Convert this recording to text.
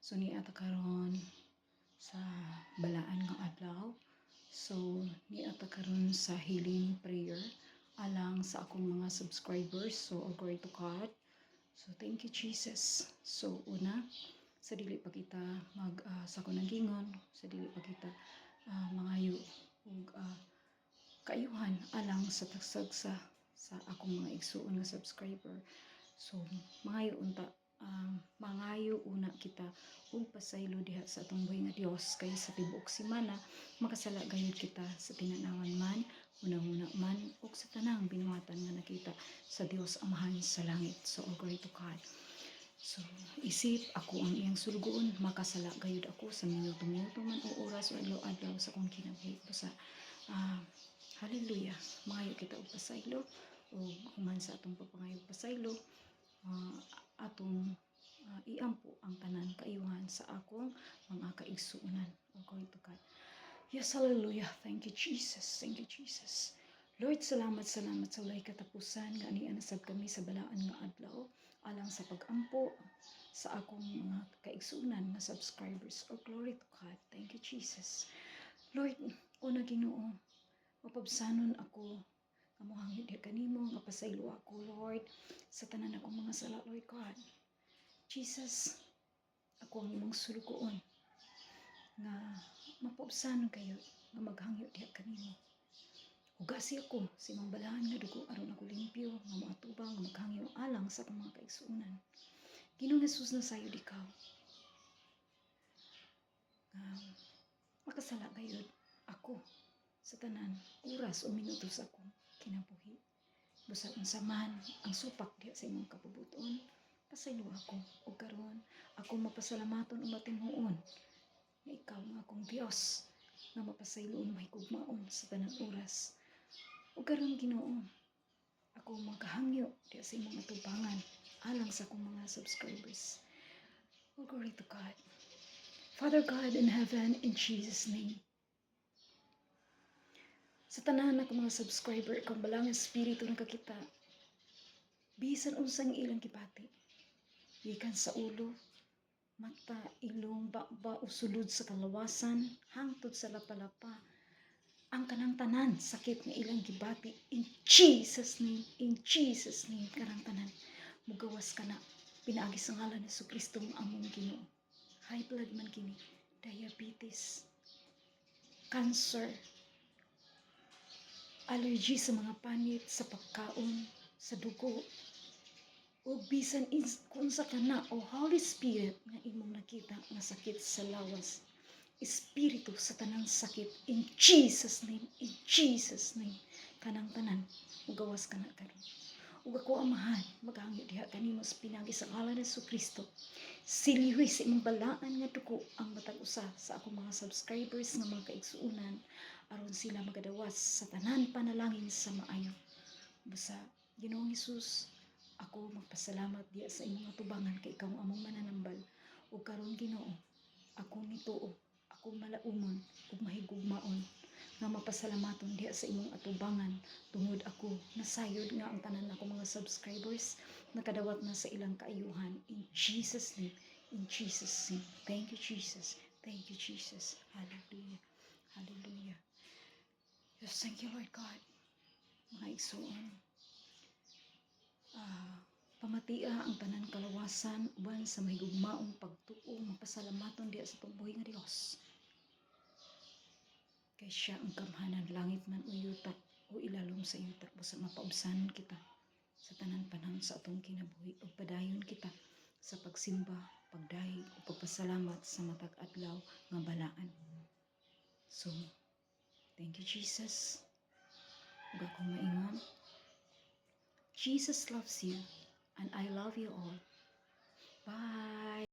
So ni ata karon sa balaan nga adlaw. So ni ata karon sa healing prayer alang sa akong mga subscribers. So all glory to God. So thank you Jesus. So una sa dili pa kita mag ah, sa nagingon, sa dili pa kita ah, mangayo ug ah, kaayuhan alang sa tagsag sa sa akong mga igsuon nga subscriber. So mangayo unta um, mangayo una kita ug pasaylo diha sa atong nga Dios kay sa tibuok semana makasala gayud kita sa tinanawan man unang-una man ug sa tanang binuhatan nga nakita sa Dios Amahan sa langit. So all glory to God. So, isip ako ang iyang sulgoon, makasala gayud ako sa minuto-minuto man o oras o adlaw-adlaw sa kong kinabuhi ko sa ah, hallelujah. Mayo kita og pasaylo o human sa atong papangayo pasaylo ah, atong ah, iampo ang tanan kaayuhan sa akong mga kaigsuonan. O glory to God. Yes, hallelujah. Thank you, Jesus. Thank you, Jesus. Lord, salamat, salamat sa walay katapusan nga ani anasab kami sa balaan nga adlaw alang sa pagampo sa akong mga kaigsunan na subscribers. Oh, glory to God. Thank you, Jesus. Lord, o na ginoo, mapabsanon ako, kamuhangit di kanimo, nga pasaylo ako, Lord, sa tanan akong mga sala, Lord God. Jesus, ako ang imong sulugoon, nga mapabsanon kayo, nga maghangyo di kanimo. Ugasi ako sa imong balahan nga dugo aron ako limpyo nga moatubang nga maghangyo alang sa akong mga kaigsuonan. Ginoong Jesus na sayo ikaw. Nga makasala gayud ako sa tanan oras o minuto sa akong kinabuhi. Busa unsa man ang supak diha sa imong kapabuton, pasaylo ako ug karon ako mapasalamaton ug matinhuon nga ikaw nga akong Dios nga mapasayloon mahigugmaon sa tanang oras. Ug karon Ginoo, ako magkahangyo diya sa imong atubangan alang sa akong mga subscribers. Oh, glory to God. Father God in heaven, in Jesus' name. Sa tanan ako mga subscriber, ikaw balang espiritu ng kakita. Bisan unsang ilang kipati. Gikan sa ulo, mata, ilong, bakba, usulod sa kalawasan, hangtod sa lapalapa, ang kanang tanan sakit nga ilang gibati in Jesus name in Jesus name kanang tanan mugawas ka na pinaagi sa ngalan ni Kristo ang among Ginoo high blood man kini diabetes cancer allergy sa mga panit sa pagkaon sa dugo. O bisan is, kung sa kana o Holy Spirit nga imong nakita nga sakit sa lawas. Espiritu sa tanang sakit in Jesus name in Jesus name. Kanang tanan ugawas ka na karon. Ug ako amahan maghangyo diha kanimo sa pinagi sa ngalan ni Kristo silihoy sa imong balaan nga dugo ang matag usa sa akong mga subscribers nga mga kaigsuonan aron sila magadawas sa tanan panalangin sa maayo. Basta Ginoong Hesus ako magpasalamat diya sa imong atubangan kay ikaw among mananambal. Ug karon Ginoo ako nituo ako malaumon ug mahigugmaon nga mapasalamaton diha sa imong atubangan. Tungod ako nasayod nga ang tanan nako mga subscribers nakadawat na sa ilang kaayuhan. In Jesus name in Jesus name. Thank you Jesus. Thank you Jesus. Hallelujah. Hallelujah yes thank you Lord God. Mga igsoon. Ah pamatia ang tanan kalawasan uban sa mahigugmaong pagtuo. Mapasalamaton diha sa pagbuhi nga Dios kay siya ang kamhanan langit man o yuta o ilalom sa yuta. Busa mapaubsanon kita sa tanan panahon sa atong kinabuhi. O padayon kita sa pagsimba, pagdahig o pagpasalamat sa matag adlaw nga balaan. So, thank you Jesus. Ug akong maingon, Jesus loves you and I love you all. Bye!